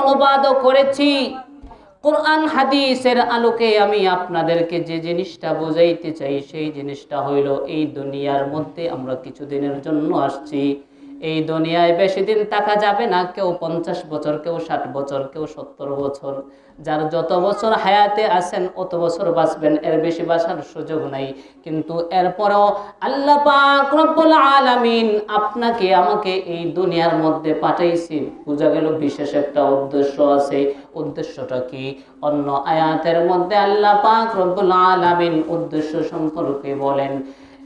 অনুবাদও করেছি। কোরআন হাদিসের আলোকে আমি আপনাদেরকে যে জিনিসটা বোঝাইতে চাই, সেই জিনিসটা হইল এই দুনিয়ার মধ্যে আমরা কিছুদিনের জন্য আসছি। এই দুনিয়ায় বেশি দিন থাকা যাবে না। কেউ পঞ্চাশ বছর, কেউ ষাট বছর, কেউ সত্তর বছর। যার যত বছর হায়াতে আছেন, অত বছর বাঁচবেন। এর বেশি বাঁচার সুযোগ নাই। কিন্তু এরপরেও আল্লাহ আলামিন আপনাকে, আমাকে এই দুনিয়ার মধ্যে পাঠাইছি। বোঝা গেল বিশেষ একটা উদ্দেশ্য আছে। উদ্দেশ্যটা কি? অন্য আয়াতের মধ্যে আল্লাহ পাক রব্বুল আলামিন উদ্দেশ্য সম্পর্কে বলেন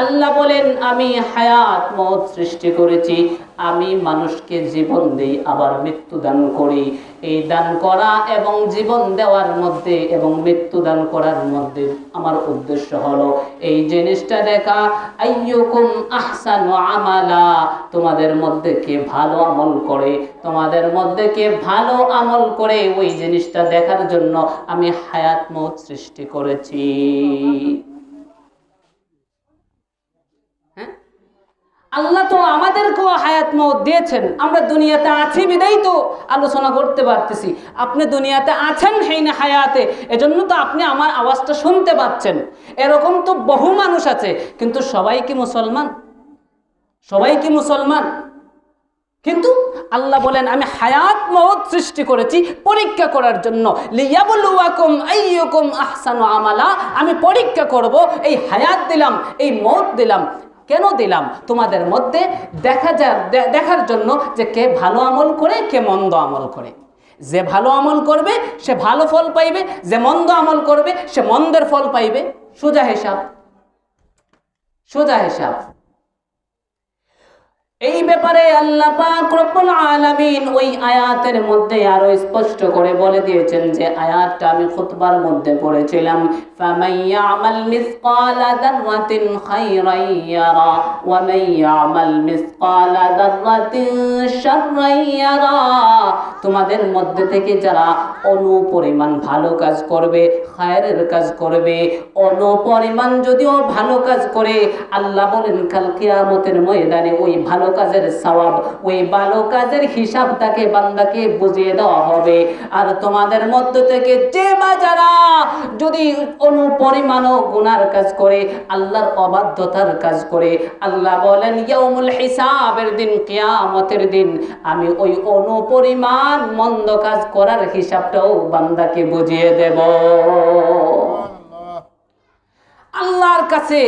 আল্লাহ বলেন, আমি হায়াত, মত সৃষ্টি করেছি। আমি মানুষকে জীবন দেই, আবার মৃত্যু দান করি। এই দান করা এবং জীবন দেওয়ার মধ্যে এবং মৃত্যু দান করার মধ্যে আমার উদ্দেশ্য হলো, এই জিনিসটা দেখা, আইয়ুকুম আহসানু আমালা। তোমাদের মধ্যে কে ভালো আমল করে, তোমাদের মধ্যে কে ভালো আমল করে, ওই জিনিসটা দেখার জন্য আমি হায়াত, মত সৃষ্টি করেছি। আল্লাহ তো আমাদেরকেও হায়াত মত দিয়েছেন। আমরা দুনিয়াতে আছি বিদায় তো আলোচনা করতে পারতেছি। আপনি দুনিয়াতে আছেন হেই না হায়াতে, এজন্য তো আপনি আমার আওয়াজটা শুনতে পাচ্ছেন। এরকম তো বহু মানুষ আছে, কিন্তু সবাই কি মুসলমান? সবাই কি মুসলমান? কিন্তু আল্লাহ বলেন, আমি হায়াত মত সৃষ্টি করেছি পরীক্ষা করার জন্য। আমালা। আমি পরীক্ষা করব, এই হায়াত দিলাম, এই মত দিলাম। কেন দিলাম? তোমাদের মধ্যে দেখা যা দেখার জন্য যে কে ভালো আমল করে, কে মন্দ আমল করে। যে ভালো আমল করবে, সে ভালো ফল পাইবে। যে মন্দ আমল করবে, সে মন্দের ফল পাইবে। সোজা হিসাব। সোজা হিসাব। এই ব্যাপারে আল্লাহ পাক রব্বুল আলামিন ওই আয়াতের মধ্যে আরও স্পষ্ট করে বলে দিয়েছেন যে আয়াতটা আমি খুতবার মধ্যে পড়েছিলাম। ফামান ইয়ামাল মিসকালা দাররাতিন খায়রান ইয়ারা, ওয়া মান ইয়ামাল মিসকালা দাররাতিন শাররান ইয়ারা। তোমাদের মধ্যে থেকে যারা অনুপরিমাণ ভালো কাজ করবে, খায়রের কাজ করবে, অনুপরিমাণ যদিও ভালো কাজ করে, আল্লাহ বলেন, কাল কিয়ামতের ময়দানে ওই ভালো কাজের সওয়াব। ওই ভালো কাজের হিসাব তাকে বান্দাকে বুঝিয়ে দেওয়া হবে। আর তোমাদের মধ্য থেকে যে বা যারা যদি অনুপরিমাণও গুনার কাজ করে আল্লাহর অবাধ্যতার কাজ করে আল্লাহ বলেন ইয়াউমুল হিসাবের দিন কিয়ামতের দিন। আমি ওই অনুপরিমাণ মন্দ কাজ করার হিসাবটাও বান্দাকে বুঝিয়ে দেব। আল্লাহর কাছে